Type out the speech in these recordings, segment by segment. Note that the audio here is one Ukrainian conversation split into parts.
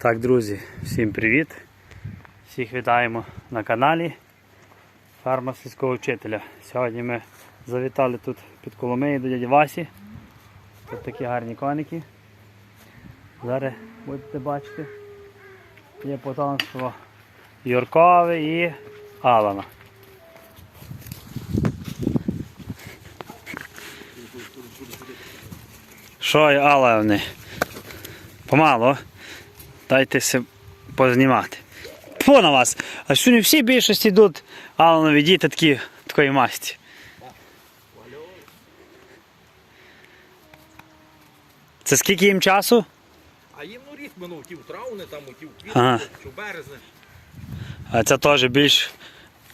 Так, друзі, всім привіт! Всіх вітаємо на каналі Фарма сільського вчителя. Сьогодні ми завітали тут під Коломиєю до дяді Васі. Тут такі гарні коники. Зараз будете бачити. Є потомство Юркове і Алана. Що Алани? Помало. Дайте се познімати. Фу на вас! А що не всі більшість йдуть Аланові діти такі, такої масті. Це скільки їм часу? А їм ну рік минув, ті в травни, там, ті в квітні, Ага. чи в березні. А це теж більш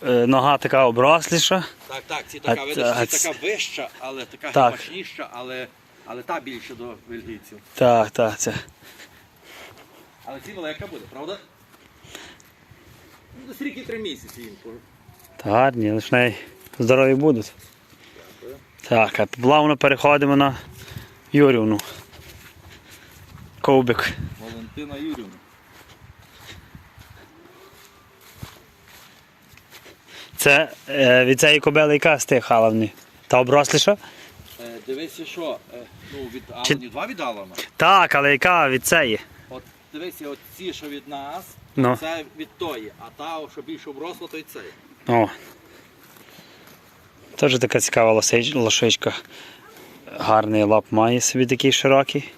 е, нога така обросліша. Так, так, ці така, це- видиш, а ці така вища, але така Так. але, але та більше до бельгійців. Так, так, це. Але ці велика буде, правда? Ну, десь рік і три місяці їм. по- Та гарні, лише неї здорові будуть. Так, а плавно переходимо на Юрівну. Ковбик. Валентина Юрівна. Це е, від цієї кобили яка з тих халавні? Та обросліша? Е, дивися, що, е, ну, від Чи- Алані два від Алана. Так, але яка від цієї? Дивися, от ці, що від нас, Ну. це від тої, а та, що більше обросла, то й цей. О. Теж така цікава лошичка. Гарний лап має собі такий широкий.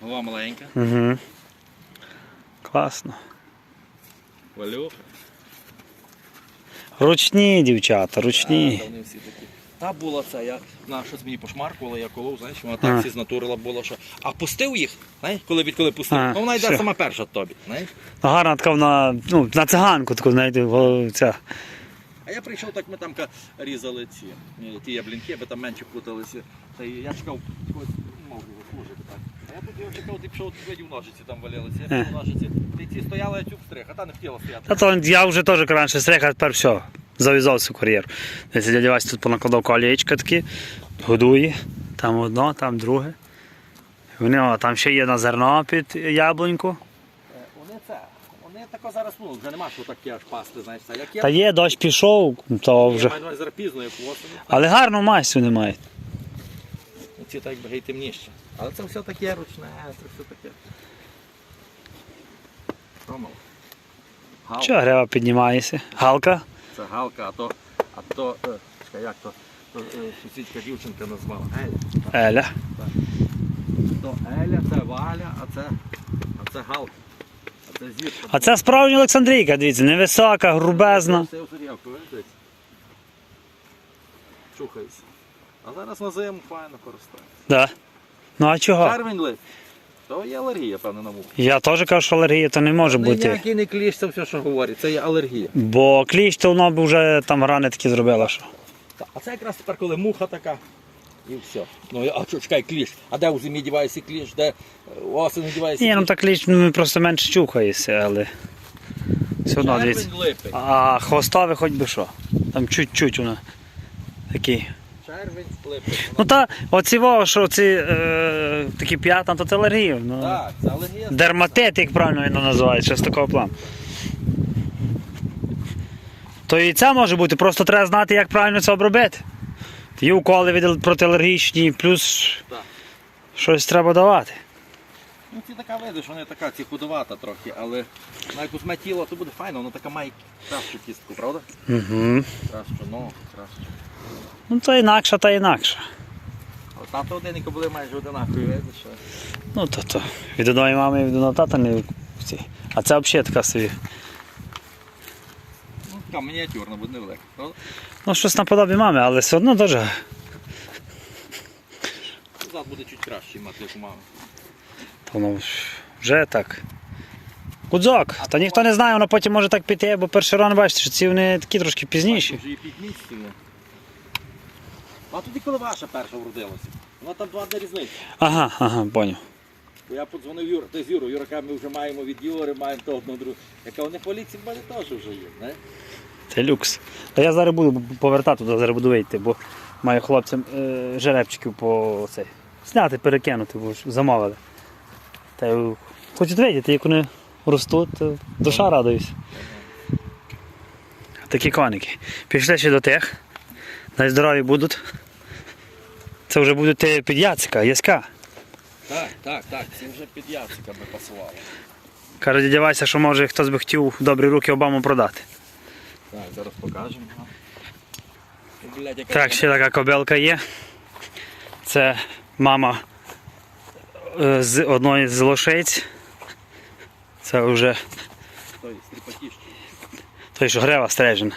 Голова маленька. Угу. Класно. Валюха. Ручні дівчата, ручні. Та, вони всі такі. Та була ця, я на щось мені пошмаркувала, я колов, знаєш, вона так всі знатурила була, що. А пустив їх, знаєш, коли відколи пустив, А, ну вона йде все. сама перша тобі, знаєш. Ну, гарна така вона, ну, на циганку таку, знаєте, ця. А я прийшов, так ми там ка- різали ці, е, ті яблінки, аби там менше путалися. Та й я чекав, якогось, мов його служити так. А я тут його чекав, ти пішов, видів ножиці там валялися, я Е. пішов ножиці. Ти ці стояла, я тюб стриг, а та не хотіла стояти. Та то я вже теж раніше стриг, а тепер все. Зав'язався кар'єру. Десь дядя Вася тут понакладав колечка такі, годує. Там одно, там друге. Вони, о, там ще є на зерно під яблуньку. Вони це, вони тако зараз, ну, вже нема що таке аж пасти, знаєш, це. Як Та є, дощ пішов, то вже. маю на увазі зараз пізно, як осені. Але гарну масть вони мають. Ці так би темніше. Але це все таке ручне, це все таке. Галка. Що, грева піднімається? Галка? Це галка, а то, а то, е, чекай, як то, то е, дівчинка назвала. Еля. Еля. То Еля, це Валя, а це, а це галка. А це зірка. А це справжня Олександрійка, дивіться, невисока, грубезна. Це озерявка, видите? Чухається. А зараз на зиму файно користується. Да. Ну а чого? Червень лип. То є алергія, певно, на муху. Я теж кажу, що алергія то не може бути. Ніякий не кліщ, це все, що говорить, це є алергія. Бо кліщ, то воно б вже там рани такі зробила, що. Та, А це якраз тепер, коли муха така. І все. Ну, а що, чекай, кліщ. А де у зимі дівається кліщ, де е, осені дівається Ні, ну кліщ? так кліщ ну, просто менше чухається, але. Все одно дивіться. Червень липень. А хвостове хоч би що. Там чуть-чуть воно. Такі. Червень липень. Ну та оці во, що ці е, такі п'ятна, то це алергія. Ну, Так, це алергія. Дерматит, як правильно він називається, щось такого плану. То і це може бути, просто треба знати, як правильно це обробити. Є уколи від протиалергічні, плюс Так. щось треба давати. Ну, ці така видиш, вона така ці худовата трохи, але на якусь має тіло, то буде файно, вона така має кращу кістку, правда? Угу. Кращу ногу, кращу. Ну то інакша, та інакша. А тато один і були майже одинакові, видиш. що? Ну то то. Від одної мами і від одного тата не ці. А це взагалі така собі. Ну, така мініатюрна, буде невелика, правда? Ну щось наподобі мами, але все одно теж. Зад буде чуть краще мати, як у мами. То воно ж вже так. Гудзок. Та ніхто не знає, воно потім може так піти, бо перший ран бачите, що ці вони такі трошки пізніші. Вже і 5 місяців. А тоді коли ваша перша вродилася? Вона там два дні різниця. Ага, ага, поняв. Бо я подзвонив Юру, ти з Юрою, Юра каже, ми вже маємо від Юри, маємо того одного другого. Яка вони поліції в мене теж вже є, не? Це люкс. Та я зараз буду повертати туди, зараз буду вийти, бо маю хлопцям е, жеребчиків по цей. Зняти, перекинути, бо ж замовили. Та й хочуть видіти, як вони ростуть, то душа радується. Такі коники. Пішли ще до тих. Дай здорові будуть. Це вже будуть ті під'яцика, яська. Так, так, так, це вже під яцика би пасувало. Каже, дядя Вася, що може хтось би хотів в добрі руки Обаму продати. Так, зараз покажемо. Блядь, яка Так, ще така кобелка є. Це мама е, з одної з лошиць. Це вже той стріпатіщий. той, що грева стрижена.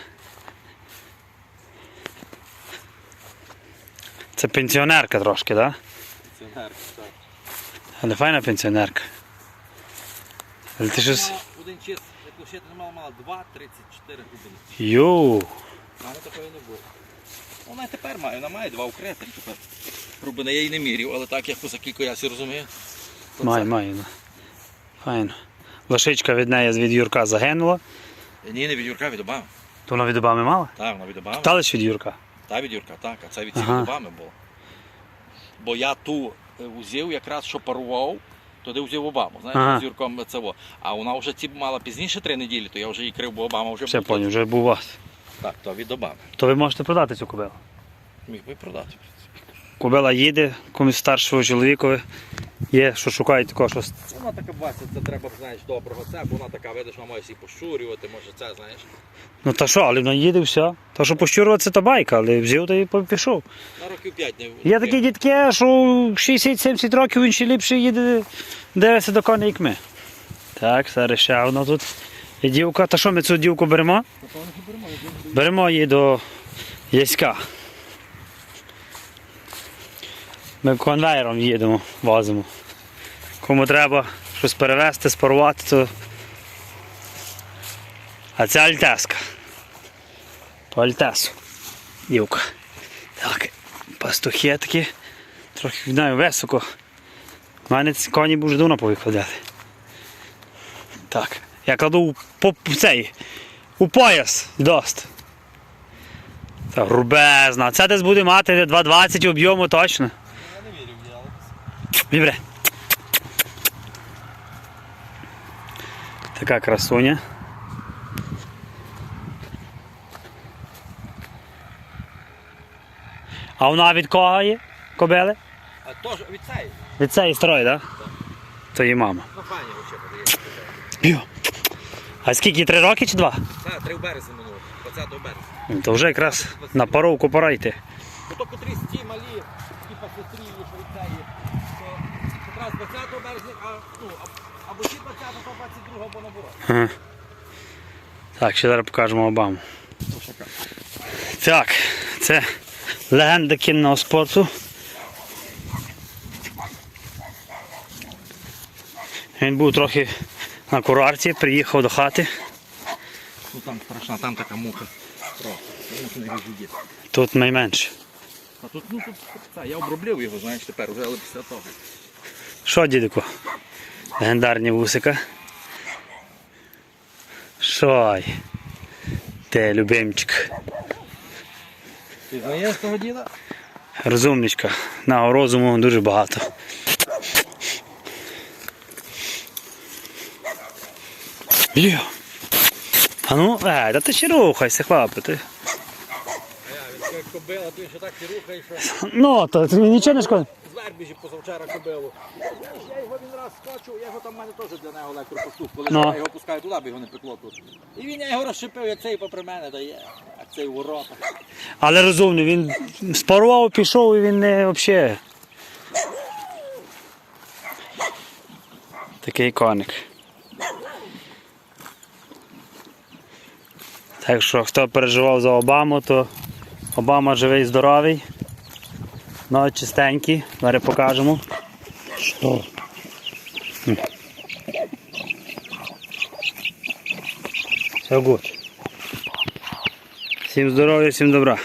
Це пенсіонерка трошки, так? Да? Пенсіонерка, так. Але файна пенсіонерка. Але ти щось. Один чис, як лошити не мала, мала 2,34 губини. Йоу! А вона такої не було. Вона і тепер має, вона має два укрепи тепер. Рубини я її не мірів, але так як по кілько я всі розумію. то Має, це- має. ну. Файно. Лошичка від неї від Юрка загинула. Ні, не від Юрка, від Обами. То вона від Обами мала? Так, вона від Обами. Та від Юрка. Та від Юрка, так, а це від Ага. Обами було. Бо я ту е, узяв якраз, що парував, туди узяв Обаму, знаєш, Ага. з Юрком це во. А вона вже ці мала пізніше три неділі, то я вже її крив, бо Обама вже Все був поняв, вже був у вас. Так, то від Обами. То ви можете продати цю кобилу. Міг би продати. Кобила їде, комусь старшого чоловікові. Є, що шукають такого щось. Вона така Вася, це треба, знаєш, доброго це, бо вона така, видиш, вона може всі пошурювати, може це, знаєш. Ну та що, але вона їде все. Та що пощурюватися, то байка, але взяв та і пішов. На років 5 не Є такі дітки, що 60-70 років він ще ліпше їде, дивиться до коней, як ми. Так, зараз ще одна тут. І дівка. Та що ми цю дівку беремо? Беремо її до Яська. Ми конвейером їдемо, возимо. Кому треба щось перевезти, спарувати, то. А це альтеска. По альтесу. Дівка. Так, пастухи такі. Трохи знаю високо. У мене ці коні б давно повикладати. Так. Я кладу по, цей. У пояс дост. Та грубезна. Це десь буде мати 2,20 об'єму точно. Я не вірю в нього. Добре. Така красуня. А вона від кого є? Кобили? А то ж від цієї, Від цієї старої, так? Да? То її мама. на фані взагалі. Йо. А скільки, три роки чи два? Так, 3 березня минуло, 20 березня. Ну, То вже якраз на паровку пора йти. Ну то котрі ті малі, типа сестрі, що від то якраз 20 березня, а, ну, або ті 20, або 22, або наоборот. Ага. Так, ще зараз покажемо Обаму. Так, це легенда кінного спорту. Він був трохи на курорті, приїхав до хати. Ну там страшна, там така муха. Тут найменше. А тут, ну тут, це, я обробляв його, знаєш, тепер вже, але після того. Що, дідику? Легендарні вусика. Шой. Ти любимчик. Ти знаєш того діда? Розумничка. На розуму дуже багато. Йо. А ну, е, та ти ще рухайся, хлопе. Ти. А я, він кобила, ще так ти рухаєш, що Ну, то тобі нічого не шкода. з вербіжі позавчора кобилу. Я його він раз скочив, я його там в мене теж для нього електропоступ, коли Ну. я його пускаю туди, бо його не пекло тут. І він я його розшипив, як цей попри мене дає, як цей у ворота. Але розумний, він спарував, пішов і він не взагалі. Такий коник. Так що хто переживав за Обаму, то Обама живий здоровий. Ноги чистенькі. Зараз покажемо. Що? Все гуд. Всім здоров'я, всім добра.